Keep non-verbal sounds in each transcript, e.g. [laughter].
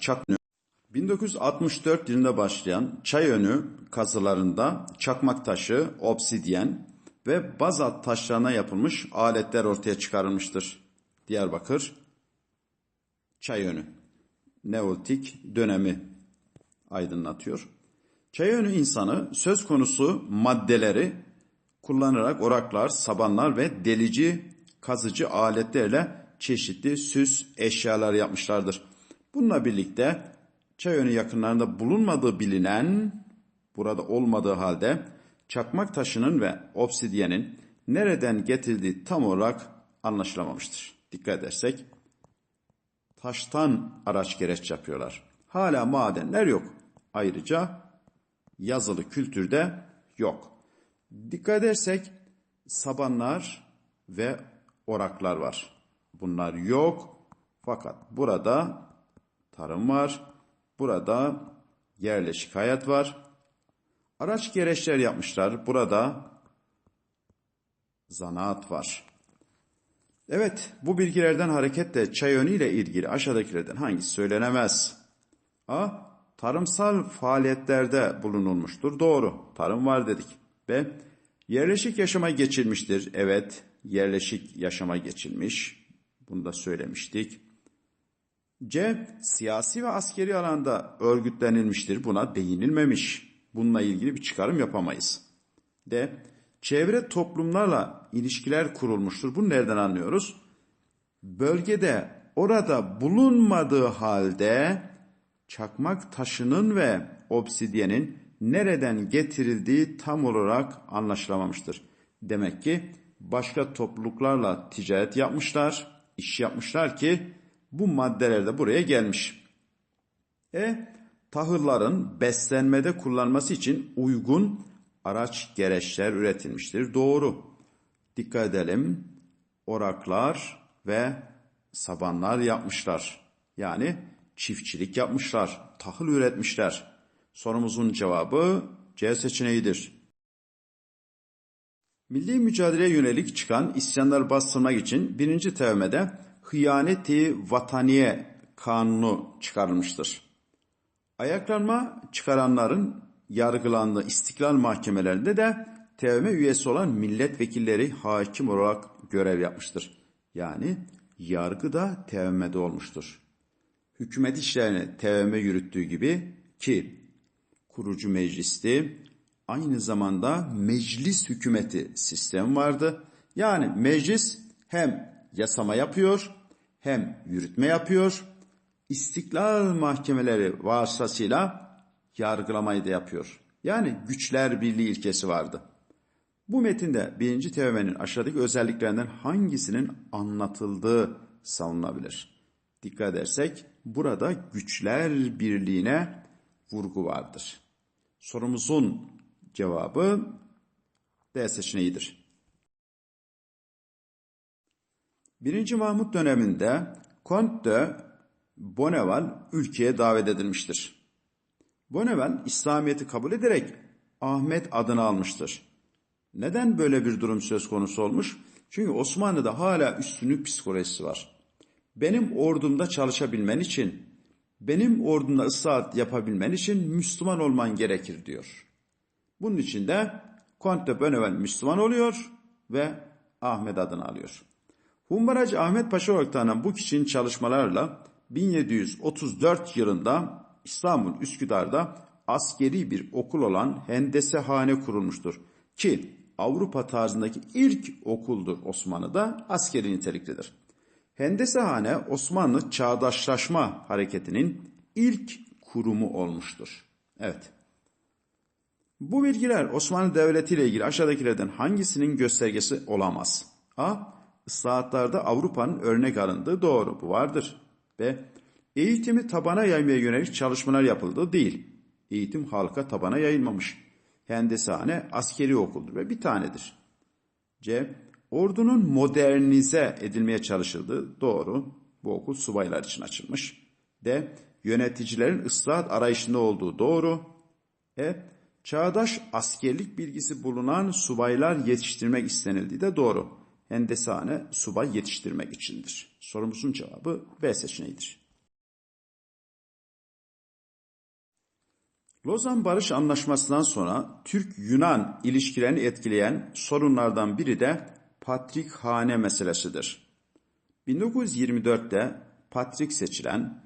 Çaknı 1964 yılında başlayan Çayönü kazılarında çakmak taşı, obsidyen ve bazalt taşlarına yapılmış aletler ortaya çıkarılmıştır. Diyarbakır Çayönü Neolitik dönemi aydınlatıyor. Çayönü insanı söz konusu maddeleri kullanarak oraklar, sabanlar ve delici kazıcı aletlerle çeşitli süs eşyalar yapmışlardır. Bununla birlikte Çayönü yakınlarında bulunmadığı bilinen, burada olmadığı halde çakmak taşının ve obsidyenin nereden getirildiği tam olarak anlaşılamamıştır. Dikkat edersek taştan araç gereç yapıyorlar. Hala madenler yok. Ayrıca yazılı kültürde yok. Dikkat edersek sabanlar ve oraklar var. Bunlar yok. Fakat burada tarım var. Burada yerleşik hayat var. Araç gereçler yapmışlar. Burada zanaat var. Evet, bu bilgilerden hareketle çay ile ilgili aşağıdakilerden hangisi söylenemez? A. Tarımsal faaliyetlerde bulunulmuştur. Doğru. Tarım var dedik. B. Yerleşik yaşama geçilmiştir. Evet, yerleşik yaşama geçilmiş. Bunu da söylemiştik. C. Siyasi ve askeri alanda örgütlenilmiştir. Buna değinilmemiş. Bununla ilgili bir çıkarım yapamayız. D. Çevre toplumlarla ilişkiler kurulmuştur. Bunu nereden anlıyoruz? Bölgede orada bulunmadığı halde çakmak taşının ve obsidyenin nereden getirildiği tam olarak anlaşılamamıştır. Demek ki başka topluluklarla ticaret yapmışlar, iş yapmışlar ki bu maddeler de buraya gelmiş. E tahılların beslenmede kullanması için uygun araç gereçler üretilmiştir. Doğru. Dikkat edelim. Oraklar ve sabanlar yapmışlar. Yani çiftçilik yapmışlar. Tahıl üretmişler. Sorumuzun cevabı C seçeneğidir. Milli mücadeleye yönelik çıkan isyanları bastırmak için birinci tevmede hıyaneti vataniye kanunu çıkarılmıştır. Ayaklanma çıkaranların yargılandığı istiklal mahkemelerinde de TBMM üyesi olan milletvekilleri hakim olarak görev yapmıştır. Yani yargı da TBMM'de olmuştur. Hükümet işlerini TBMM yürüttüğü gibi ki kurucu meclisti aynı zamanda meclis hükümeti sistem vardı. Yani meclis hem yasama yapıyor hem yürütme yapıyor. İstiklal mahkemeleri vasıtasıyla yargılamayı da yapıyor. Yani güçler birliği ilkesi vardı. Bu metinde birinci teomenin aşağıdaki özelliklerinden hangisinin anlatıldığı savunulabilir. Dikkat edersek burada güçler birliğine vurgu vardır. Sorumuzun cevabı D seçeneğidir. Birinci Mahmut döneminde Kont de Bonneval ülkeye davet edilmiştir. Bonneval İslamiyet'i kabul ederek Ahmet adını almıştır. Neden böyle bir durum söz konusu olmuş? Çünkü Osmanlı'da hala üstünlük psikolojisi var. Benim ordumda çalışabilmen için, benim ordumda ıslahat yapabilmen için Müslüman olman gerekir diyor. Bunun için de Kont de Bonneval Müslüman oluyor ve Ahmet adını alıyor. Humbaracı Ahmet Paşa olarak tanınan bu kişinin çalışmalarla 1734 yılında İstanbul Üsküdar'da askeri bir okul olan Hendesehane kurulmuştur. Ki Avrupa tarzındaki ilk okuldur Osmanlı'da askeri niteliklidir. Hendesehane Osmanlı çağdaşlaşma hareketinin ilk kurumu olmuştur. Evet. Bu bilgiler Osmanlı Devleti ile ilgili aşağıdakilerden hangisinin göstergesi olamaz? A. Islahatlarda Avrupa'nın örnek alındığı doğru. Bu vardır. B. Eğitimi tabana yaymaya yönelik çalışmalar yapıldı değil. Eğitim halka tabana yayılmamış. Hendesane askeri okuldur ve bir tanedir. C. Ordunun modernize edilmeye çalışıldığı doğru. Bu okul subaylar için açılmış. D. Yöneticilerin ıslahat arayışında olduğu doğru. E. Çağdaş askerlik bilgisi bulunan subaylar yetiştirmek istenildiği de doğru. Hendesane subay yetiştirmek içindir. Sorumuzun cevabı B seçeneğidir. Lozan Barış Anlaşması'ndan sonra Türk-Yunan ilişkilerini etkileyen sorunlardan biri de Patrikhane meselesidir. 1924'te Patrik seçilen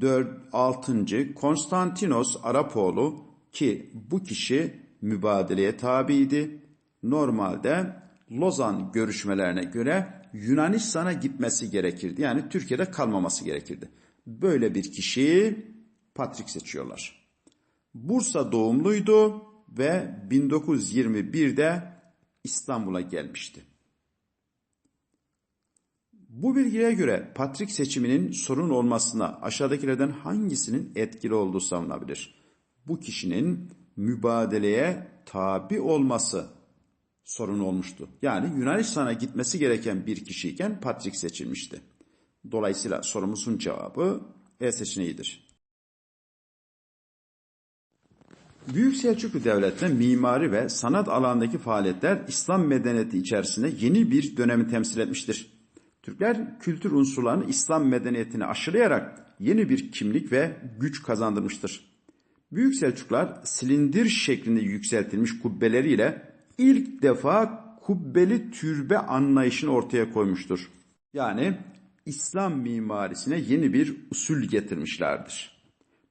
4. 6. Konstantinos Arapoğlu ki bu kişi mübadeleye tabiydi. Normalde Lozan görüşmelerine göre Yunanistan'a gitmesi gerekirdi. Yani Türkiye'de kalmaması gerekirdi. Böyle bir kişiyi Patrik seçiyorlar. Bursa doğumluydu ve 1921'de İstanbul'a gelmişti. Bu bilgiye göre Patrik seçiminin sorun olmasına aşağıdakilerden hangisinin etkili olduğu savunabilir? Bu kişinin mübadeleye tabi olması sorun olmuştu. Yani Yunanistan'a gitmesi gereken bir kişiyken Patrik seçilmişti. Dolayısıyla sorumuzun cevabı E seçeneğidir. Büyük Selçuklu Devleti'nde mimari ve sanat alanındaki faaliyetler İslam medeniyeti içerisinde yeni bir dönemi temsil etmiştir. Türkler kültür unsurlarını İslam medeniyetine aşılayarak yeni bir kimlik ve güç kazandırmıştır. Büyük Selçuklar silindir şeklinde yükseltilmiş kubbeleriyle ilk defa kubbeli türbe anlayışını ortaya koymuştur. Yani İslam mimarisine yeni bir usul getirmişlerdir.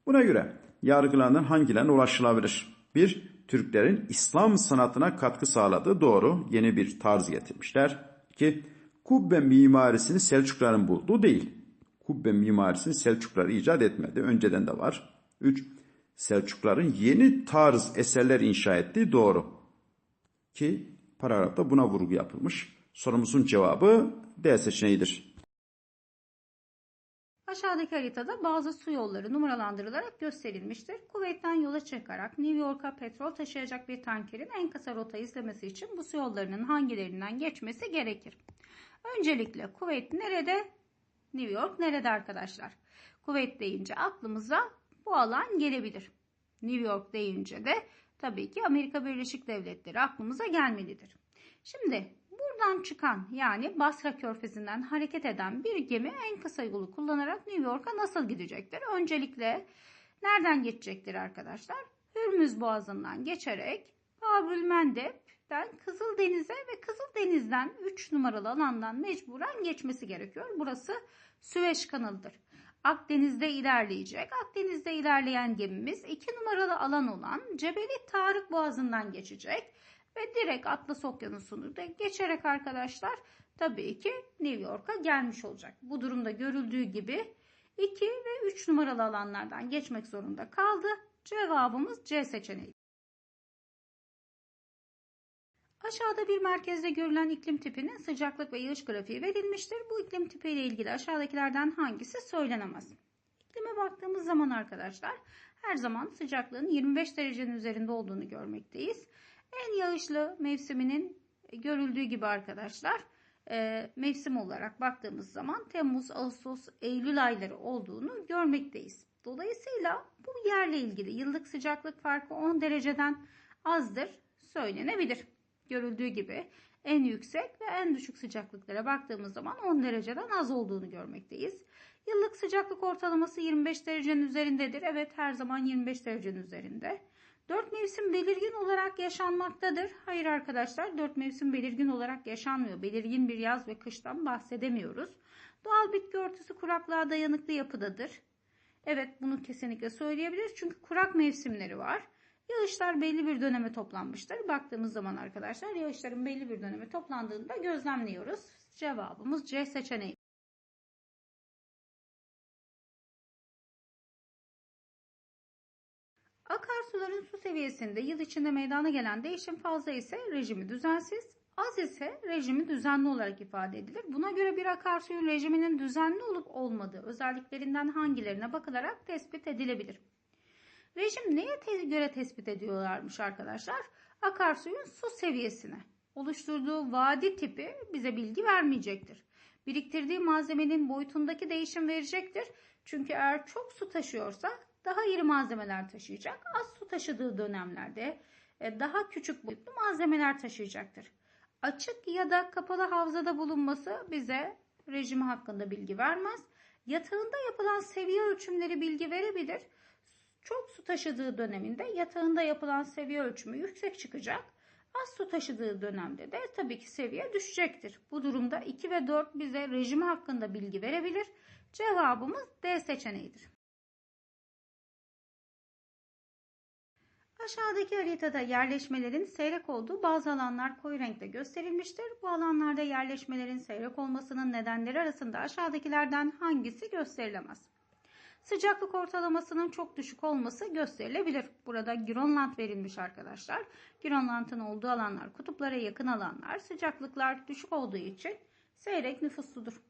Buna göre yargılanan hangilerine ulaşılabilir? Bir, Türklerin İslam sanatına katkı sağladığı doğru yeni bir tarz getirmişler. İki, kubbe mimarisini Selçukluların bulduğu değil. Kubbe mimarisini Selçuklular icat etmedi. Önceden de var. Üç, Selçukluların yeni tarz eserler inşa ettiği doğru. Ki paragrafta buna vurgu yapılmış. Sorumuzun cevabı D seçeneğidir. Aşağıdaki haritada bazı su yolları numaralandırılarak gösterilmiştir. Kuveyt'ten yola çıkarak New York'a petrol taşıyacak bir tankerin en kısa rota izlemesi için bu su yollarının hangilerinden geçmesi gerekir? Öncelikle Kuveyt nerede? New York nerede arkadaşlar? Kuveyt deyince aklımıza bu alan gelebilir. New York deyince de tabii ki Amerika Birleşik Devletleri aklımıza gelmelidir. Şimdi buradan çıkan yani Basra Körfezi'nden hareket eden bir gemi en kısa yolu kullanarak New York'a nasıl gidecektir? Öncelikle nereden geçecektir arkadaşlar? Hürmüz Boğazı'ndan geçerek Babül Mendeb'den Kızıldeniz'e ve Kızıldeniz'den 3 numaralı alandan mecburen geçmesi gerekiyor. Burası Süveyş kanalıdır. Akdeniz'de ilerleyecek. Akdeniz'de ilerleyen gemimiz 2 numaralı alan olan Cebeli Tarık Boğazı'ndan geçecek. Ve direkt Atlas Okyanusu'nu da geçerek arkadaşlar tabii ki New York'a gelmiş olacak. Bu durumda görüldüğü gibi 2 ve 3 numaralı alanlardan geçmek zorunda kaldı. Cevabımız C seçeneği. Aşağıda bir merkezde görülen iklim tipinin sıcaklık ve yağış grafiği verilmiştir. Bu iklim tipi ile ilgili aşağıdakilerden hangisi söylenemez? İklime baktığımız zaman arkadaşlar her zaman sıcaklığın 25 derecenin üzerinde olduğunu görmekteyiz. En yağışlı mevsiminin görüldüğü gibi arkadaşlar e, mevsim olarak baktığımız zaman Temmuz, Ağustos, Eylül ayları olduğunu görmekteyiz. Dolayısıyla bu yerle ilgili yıllık sıcaklık farkı 10 dereceden azdır söylenebilir. Görüldüğü gibi en yüksek ve en düşük sıcaklıklara baktığımız zaman 10 dereceden az olduğunu görmekteyiz. Yıllık sıcaklık ortalaması 25 derecenin üzerindedir. Evet her zaman 25 derecenin üzerinde. Dört mevsim belirgin olarak yaşanmaktadır. Hayır arkadaşlar dört mevsim belirgin olarak yaşanmıyor. Belirgin bir yaz ve kıştan bahsedemiyoruz. Doğal bitki örtüsü kuraklığa dayanıklı yapıdadır. Evet bunu kesinlikle söyleyebiliriz. Çünkü kurak mevsimleri var. Yağışlar belli bir döneme toplanmıştır. Baktığımız zaman arkadaşlar yağışların belli bir döneme toplandığında gözlemliyoruz. Cevabımız C seçeneği. Akarsuların su seviyesinde yıl içinde meydana gelen değişim fazla ise rejimi düzensiz, az ise rejimi düzenli olarak ifade edilir. Buna göre bir akarsuyun rejiminin düzenli olup olmadığı özelliklerinden hangilerine bakılarak tespit edilebilir. Rejim neye te göre tespit ediyorlarmış arkadaşlar? Akarsuyun su seviyesine. Oluşturduğu vadi tipi bize bilgi vermeyecektir. Biriktirdiği malzemenin boyutundaki değişim verecektir. Çünkü eğer çok su taşıyorsa daha iri malzemeler taşıyacak. Az su taşıdığı dönemlerde e, daha küçük boyutlu malzemeler taşıyacaktır. Açık ya da kapalı havzada bulunması bize rejimi hakkında bilgi vermez. Yatağında yapılan seviye ölçümleri bilgi verebilir Çok su taşıdığı döneminde yatağında yapılan seviye ölçümü yüksek çıkacak. Az su taşıdığı dönemde de tabii ki seviye düşecektir. Bu durumda 2 ve 4 bize rejimi hakkında bilgi verebilir. Cevabımız D seçeneğidir. Aşağıdaki haritada yerleşmelerin seyrek olduğu bazı alanlar koyu renkte gösterilmiştir. Bu alanlarda yerleşmelerin seyrek olmasının nedenleri arasında aşağıdakilerden hangisi gösterilemez? Sıcaklık ortalamasının çok düşük olması gösterilebilir. Burada Grönland verilmiş arkadaşlar. Grönland'ın olduğu alanlar kutuplara yakın alanlar. Sıcaklıklar düşük olduğu için seyrek nüfusludur.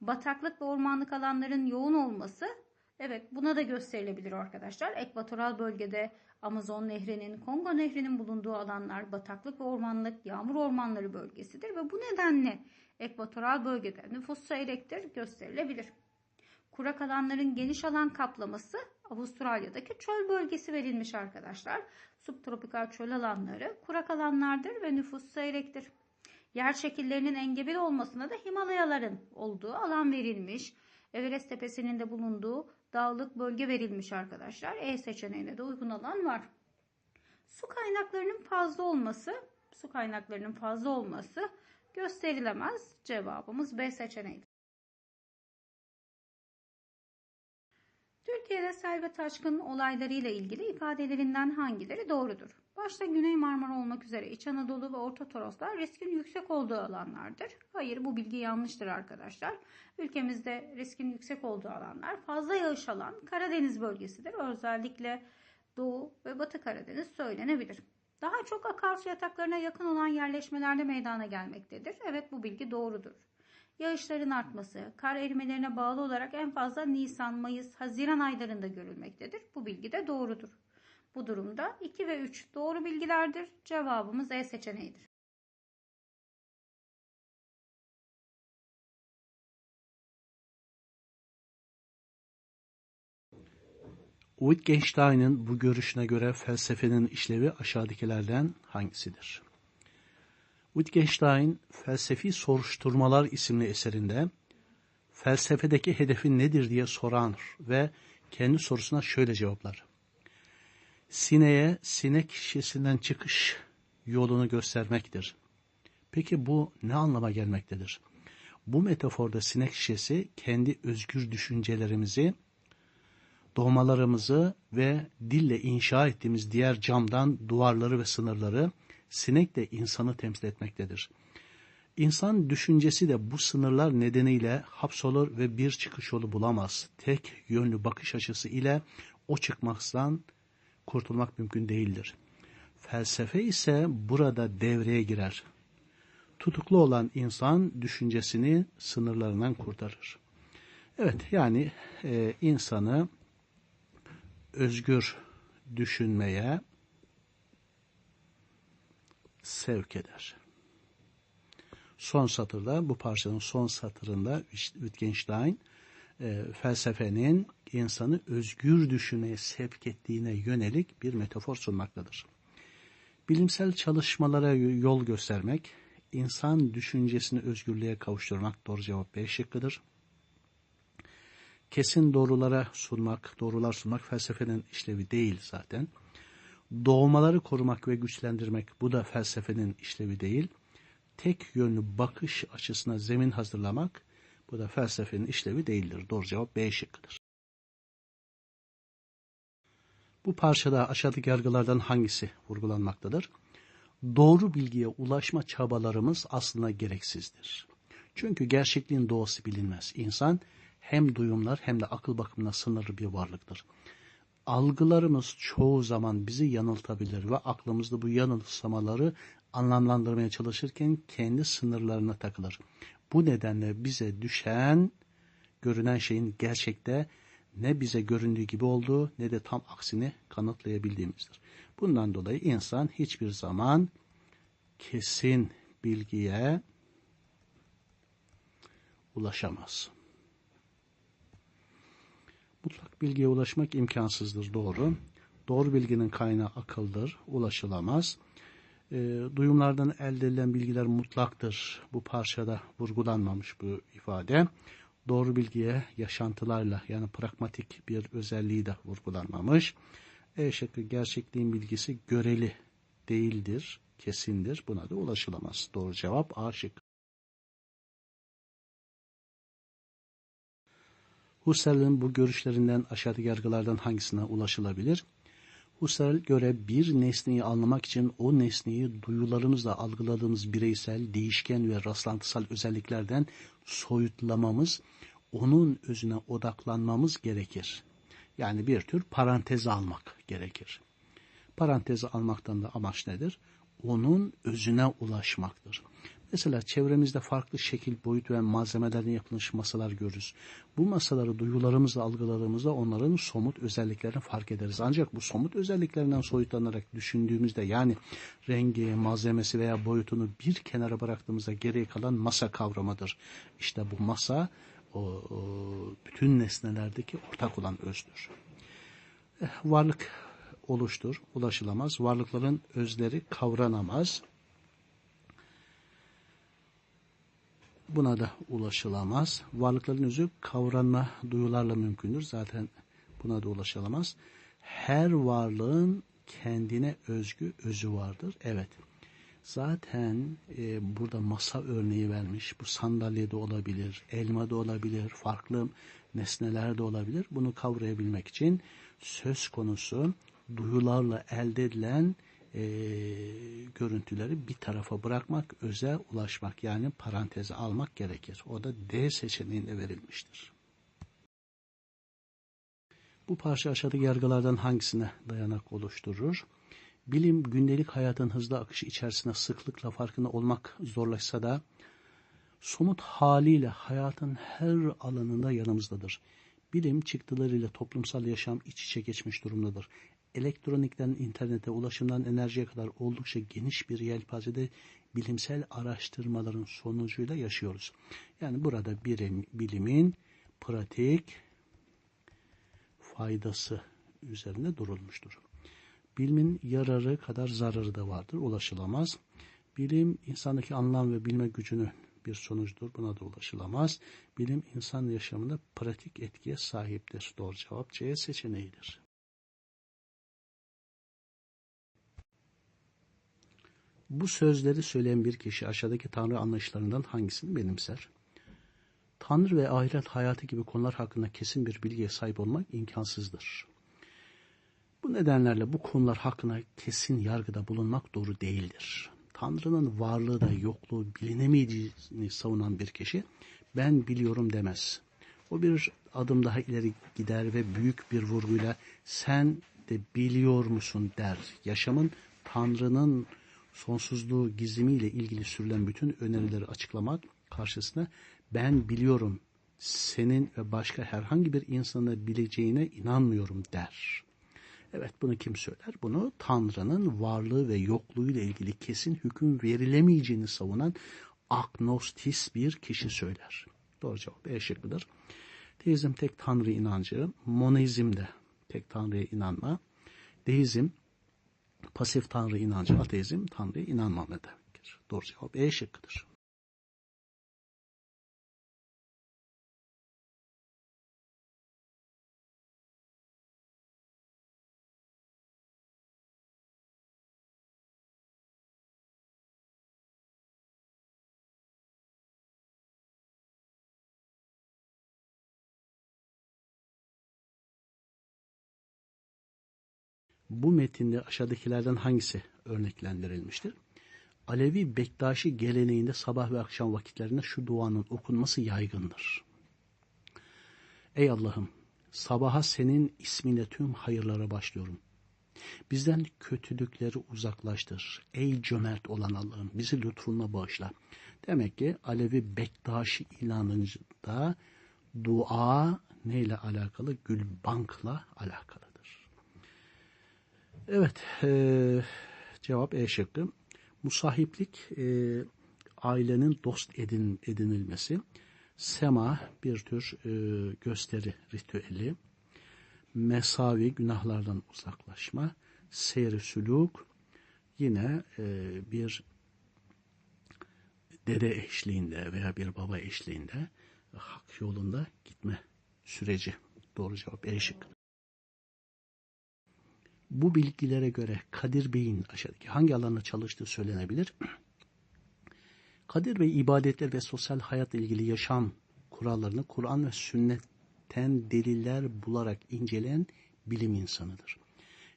Bataklık ve ormanlık alanların yoğun olması evet buna da gösterilebilir arkadaşlar. Ekvatoral bölgede Amazon Nehri'nin, Kongo Nehri'nin bulunduğu alanlar bataklık ve ormanlık, yağmur ormanları bölgesidir ve bu nedenle ekvatoral bölgede nüfus seyrektir gösterilebilir. Kurak alanların geniş alan kaplaması Avustralya'daki çöl bölgesi verilmiş arkadaşlar. Subtropikal çöl alanları kurak alanlardır ve nüfus seyrektir. Yer şekillerinin engebeli olmasına da Himalayaların olduğu alan verilmiş. Everest tepesinin de bulunduğu dağlık bölge verilmiş arkadaşlar. E seçeneğine de uygun alan var. Su kaynaklarının fazla olması, su kaynaklarının fazla olması gösterilemez. Cevabımız B seçeneğidir. Türkiye'de sel ve taşkın olaylarıyla ilgili ifadelerinden hangileri doğrudur? Başta Güney Marmara olmak üzere İç Anadolu ve Orta Toroslar riskin yüksek olduğu alanlardır. Hayır bu bilgi yanlıştır arkadaşlar. Ülkemizde riskin yüksek olduğu alanlar fazla yağış alan Karadeniz bölgesidir. Özellikle Doğu ve Batı Karadeniz söylenebilir. Daha çok akarsu yataklarına yakın olan yerleşmelerde meydana gelmektedir. Evet bu bilgi doğrudur. Yağışların artması, kar erimelerine bağlı olarak en fazla Nisan, Mayıs, Haziran aylarında görülmektedir. Bu bilgi de doğrudur. Bu durumda 2 ve 3 doğru bilgilerdir. Cevabımız E seçeneğidir. Wittgenstein'ın bu görüşüne göre felsefenin işlevi aşağıdakilerden hangisidir? Wittgenstein, Felsefi Soruşturmalar isimli eserinde felsefedeki hedefin nedir diye soran ve kendi sorusuna şöyle cevaplar. Sineye sinek şişesinden çıkış yolunu göstermektir. Peki bu ne anlama gelmektedir? Bu metaforda sinek şişesi kendi özgür düşüncelerimizi, doğmalarımızı ve dille inşa ettiğimiz diğer camdan duvarları ve sınırları sinek de insanı temsil etmektedir. İnsan düşüncesi de bu sınırlar nedeniyle hapsolur ve bir çıkış yolu bulamaz. Tek yönlü bakış açısı ile o çıkmaktan kurtulmak mümkün değildir. Felsefe ise burada devreye girer. Tutuklu olan insan düşüncesini sınırlarından kurtarır. Evet yani e, insanı özgür düşünmeye sevk eder. Son satırda, bu parçanın son satırında Wittgenstein e, felsefenin insanı özgür düşünmeye sevk ettiğine yönelik bir metafor sunmaktadır. Bilimsel çalışmalara yol göstermek, insan düşüncesini özgürlüğe kavuşturmak doğru cevap B şıkkıdır. Kesin doğrulara sunmak, doğrular sunmak felsefenin işlevi değil zaten. Doğmaları korumak ve güçlendirmek bu da felsefenin işlevi değil. Tek yönlü bakış açısına zemin hazırlamak bu da felsefenin işlevi değildir. Doğru cevap B şıkkıdır. Bu parçada aşağıdaki yargılardan hangisi vurgulanmaktadır? Doğru bilgiye ulaşma çabalarımız aslında gereksizdir. Çünkü gerçekliğin doğası bilinmez. İnsan hem duyumlar hem de akıl bakımından sınırlı bir varlıktır. Algılarımız çoğu zaman bizi yanıltabilir ve aklımızda bu yanılsamaları anlamlandırmaya çalışırken kendi sınırlarına takılır. Bu nedenle bize düşen görünen şeyin gerçekte ne bize göründüğü gibi olduğu ne de tam aksini kanıtlayabildiğimizdir. Bundan dolayı insan hiçbir zaman kesin bilgiye ulaşamaz. Mutlak bilgiye ulaşmak imkansızdır, doğru. Doğru bilginin kaynağı akıldır, ulaşılamaz. E, duyumlardan elde edilen bilgiler mutlaktır. Bu parçada vurgulanmamış bu ifade. Doğru bilgiye yaşantılarla yani pragmatik bir özelliği de vurgulanmamış. E şıkkı gerçekliğin bilgisi göreli değildir, kesindir. Buna da ulaşılamaz. Doğru cevap A şıkkı. Husserl'in bu görüşlerinden aşağıdaki yargılardan hangisine ulaşılabilir? Husserl göre bir nesneyi anlamak için o nesneyi duyularımızla algıladığımız bireysel, değişken ve rastlantısal özelliklerden soyutlamamız, onun özüne odaklanmamız gerekir. Yani bir tür parantez almak gerekir. Parantezi almaktan da amaç nedir? Onun özüne ulaşmaktır. Mesela çevremizde farklı şekil, boyut ve malzemelerden yapılmış masalar görürüz. Bu masaları duyularımızla algıladığımızda onların somut özelliklerini fark ederiz. Ancak bu somut özelliklerinden soyutlanarak düşündüğümüzde yani rengi, malzemesi veya boyutunu bir kenara bıraktığımızda geriye kalan masa kavramıdır. İşte bu masa o, o bütün nesnelerdeki ortak olan özdür. Eh, varlık oluştur, ulaşılamaz. Varlıkların özleri kavranamaz. Buna da ulaşılamaz. Varlıkların özü kavranma duyularla mümkündür. Zaten buna da ulaşılamaz. Her varlığın kendine özgü özü vardır. Evet. Zaten e, burada masa örneği vermiş. Bu sandalye de olabilir, elma da olabilir, farklı nesneler de olabilir. Bunu kavrayabilmek için söz konusu duyularla elde edilen e, görüntüleri bir tarafa bırakmak, öze ulaşmak yani paranteze almak gerekir. O da D seçeneğinde verilmiştir. Bu parça aşağıdaki yargılardan hangisine dayanak oluşturur? Bilim gündelik hayatın hızlı akışı içerisinde sıklıkla farkında olmak zorlaşsa da somut haliyle hayatın her alanında yanımızdadır. Bilim çıktılarıyla toplumsal yaşam iç içe geçmiş durumdadır elektronikten internete, ulaşımdan enerjiye kadar oldukça geniş bir yelpazede bilimsel araştırmaların sonucuyla yaşıyoruz. Yani burada bilim, bilimin pratik faydası üzerine durulmuştur. Bilimin yararı kadar zararı da vardır, ulaşılamaz. Bilim insandaki anlam ve bilme gücünü bir sonuçtur. Buna da ulaşılamaz. Bilim insan yaşamında pratik etkiye sahiptir. Doğru cevap C seçeneğidir. Bu sözleri söyleyen bir kişi aşağıdaki Tanrı anlayışlarından hangisini benimser? Tanrı ve ahiret hayatı gibi konular hakkında kesin bir bilgiye sahip olmak imkansızdır. Bu nedenlerle bu konular hakkında kesin yargıda bulunmak doğru değildir. Tanrı'nın varlığı da yokluğu bilinemeyeceğini savunan bir kişi ben biliyorum demez. O bir adım daha ileri gider ve büyük bir vurguyla sen de biliyor musun der. Yaşamın Tanrı'nın sonsuzluğu gizimiyle ilgili sürülen bütün önerileri açıklamak karşısında ben biliyorum senin ve başka herhangi bir insanın bileceğine inanmıyorum der. Evet bunu kim söyler? Bunu Tanrı'nın varlığı ve yokluğu ile ilgili kesin hüküm verilemeyeceğini savunan agnostis bir kişi söyler. Doğru cevap E şıkkıdır. Teizm tek Tanrı inancı, monoizm de tek Tanrı'ya inanma, deizm pasif tanrı inancı, ateizm, tanrıya inanmama demektir. Doğru cevap E şıkkıdır. Bu metinde aşağıdakilerden hangisi örneklendirilmiştir? Alevi Bektaşi geleneğinde sabah ve akşam vakitlerinde şu duanın okunması yaygındır. Ey Allah'ım, sabaha senin isminle tüm hayırlara başlıyorum. Bizden kötülükleri uzaklaştır. Ey cömert olan Allah'ım, bizi lütfunla bağışla. Demek ki Alevi Bektaşi inanıncında dua neyle alakalı? Gülbankla alakalı. Evet, e, cevap E şıkkı. Musahiplik e, ailenin dost edin, edinilmesi. Sema bir tür e, gösteri ritüeli. Mesavi günahlardan uzaklaşma. Seyri süluk yine e, bir dede eşliğinde veya bir baba eşliğinde hak yolunda gitme süreci. Doğru cevap E şıkkı. Bu bilgilere göre Kadir Bey'in aşağıdaki hangi alanda çalıştığı söylenebilir? [clears throat] Kadir Bey ibadetler ve sosyal hayatla ilgili yaşam kurallarını Kur'an ve sünnetten deliller bularak inceleyen bilim insanıdır.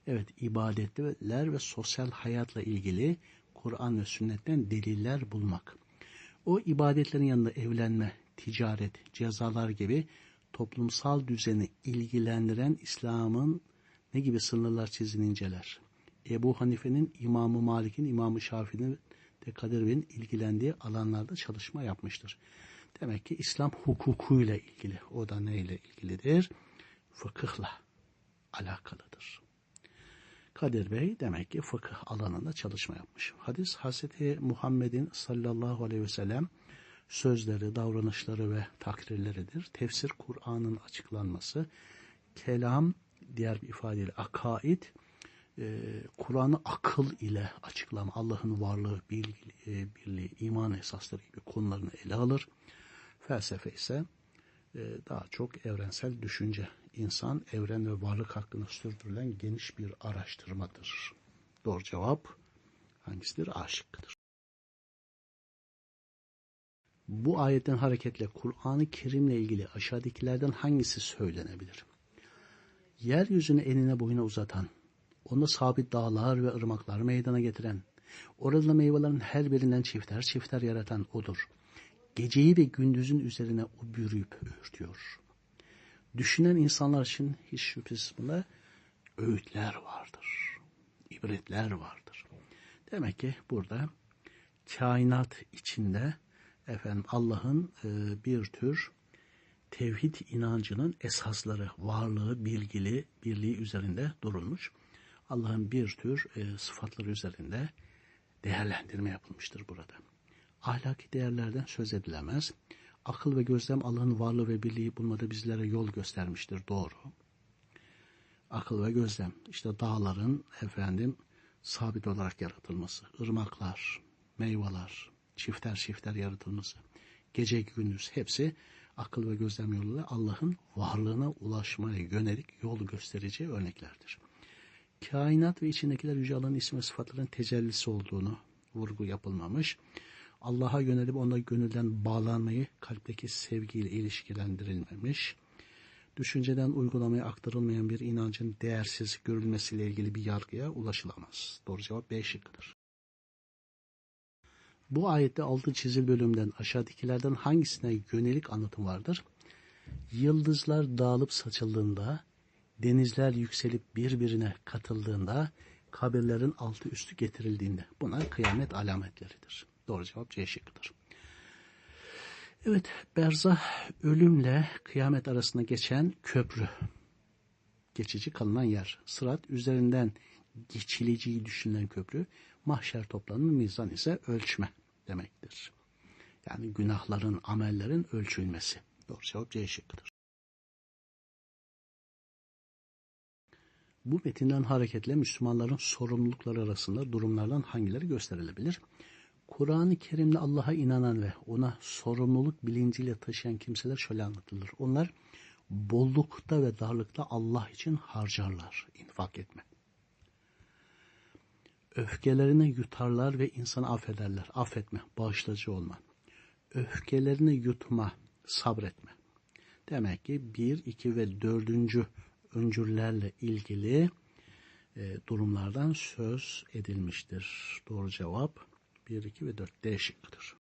Evet ibadetler ve sosyal hayatla ilgili Kur'an ve sünnetten deliller bulmak. O ibadetlerin yanında evlenme, ticaret, cezalar gibi toplumsal düzeni ilgilendiren İslam'ın ne gibi sınırlar çizdiğini inceler. Ebu Hanife'nin, İmamı Malik'in, İmamı Şafii'nin de Kadir Bey'in ilgilendiği alanlarda çalışma yapmıştır. Demek ki İslam hukukuyla ilgili. O da neyle ilgilidir? Fıkıhla alakalıdır. Kadir Bey demek ki fıkıh alanında çalışma yapmış. Hadis Hazreti Muhammed'in sallallahu aleyhi ve sellem sözleri, davranışları ve takrirleridir. Tefsir Kur'an'ın açıklanması, kelam diğer bir ifadeyle akaid, e, Kur'an'ı akıl ile açıklama, Allah'ın varlığı, bilgi, e, birliği, iman esasları gibi konularını ele alır. Felsefe ise e, daha çok evrensel düşünce. İnsan, evren ve varlık hakkında sürdürülen geniş bir araştırmadır. Doğru cevap hangisidir? A şıkkıdır. Bu ayetten hareketle Kur'an-ı Kerim'le ilgili aşağıdakilerden hangisi söylenebilir? Yeryüzünü enine boyuna uzatan, onda sabit dağlar ve ırmaklar meydana getiren, orada meyvelerin her birinden çifter çifter yaratan odur. Geceyi ve gündüzün üzerine o bürüyüp örtüyor. Düşünen insanlar için hiç şüphesiz bunda öğütler vardır. ibretler vardır. Demek ki burada kainat içinde efendim Allah'ın e, bir tür tevhid inancının esasları, varlığı, bilgili, birliği üzerinde durulmuş. Allah'ın bir tür e, sıfatları üzerinde değerlendirme yapılmıştır burada. Ahlaki değerlerden söz edilemez. Akıl ve gözlem Allah'ın varlığı ve birliği bulmada bizlere yol göstermiştir. Doğru. Akıl ve gözlem. işte dağların efendim sabit olarak yaratılması, ırmaklar, meyveler, çifter çifter yaratılması, gece gündüz hepsi akıl ve gözlem yoluyla Allah'ın varlığına ulaşmaya yönelik yol gösterici örneklerdir. Kainat ve içindekiler Yüce Allah'ın isim ve sıfatların tecellisi olduğunu vurgu yapılmamış. Allah'a yönelip ona gönülden bağlanmayı kalpteki sevgiyle ilişkilendirilmemiş. Düşünceden uygulamaya aktarılmayan bir inancın değersiz görülmesiyle ilgili bir yargıya ulaşılamaz. Doğru cevap B şıkkıdır. Bu ayette altı çizil bölümden aşağıdakilerden hangisine yönelik anlatım vardır? Yıldızlar dağılıp saçıldığında, denizler yükselip birbirine katıldığında, kabirlerin altı üstü getirildiğinde buna kıyamet alametleridir. Doğru cevap C şıkkıdır. Evet, berzah ölümle kıyamet arasında geçen köprü. Geçici kalınan yer. Sırat üzerinden geçileceği düşünülen köprü. Mahşer toplanımı mizan ise ölçme demektir. Yani günahların, amellerin ölçülmesi. Doğru cevap C şıkkıdır. Bu metinden hareketle Müslümanların sorumlulukları arasında durumlardan hangileri gösterilebilir? Kur'an-ı Kerim'de Allah'a inanan ve ona sorumluluk bilinciyle taşıyan kimseler şöyle anlatılır. Onlar bollukta ve darlıkta Allah için harcarlar, infak etme. Öfkelerini yutarlar ve insanı affederler. Affetme, bağışlayıcı olma. Öfkelerini yutma, sabretme. Demek ki bir, iki ve dördüncü öncüllerle ilgili e, durumlardan söz edilmiştir. Doğru cevap 1, 2 ve 4 D şıkkıdır.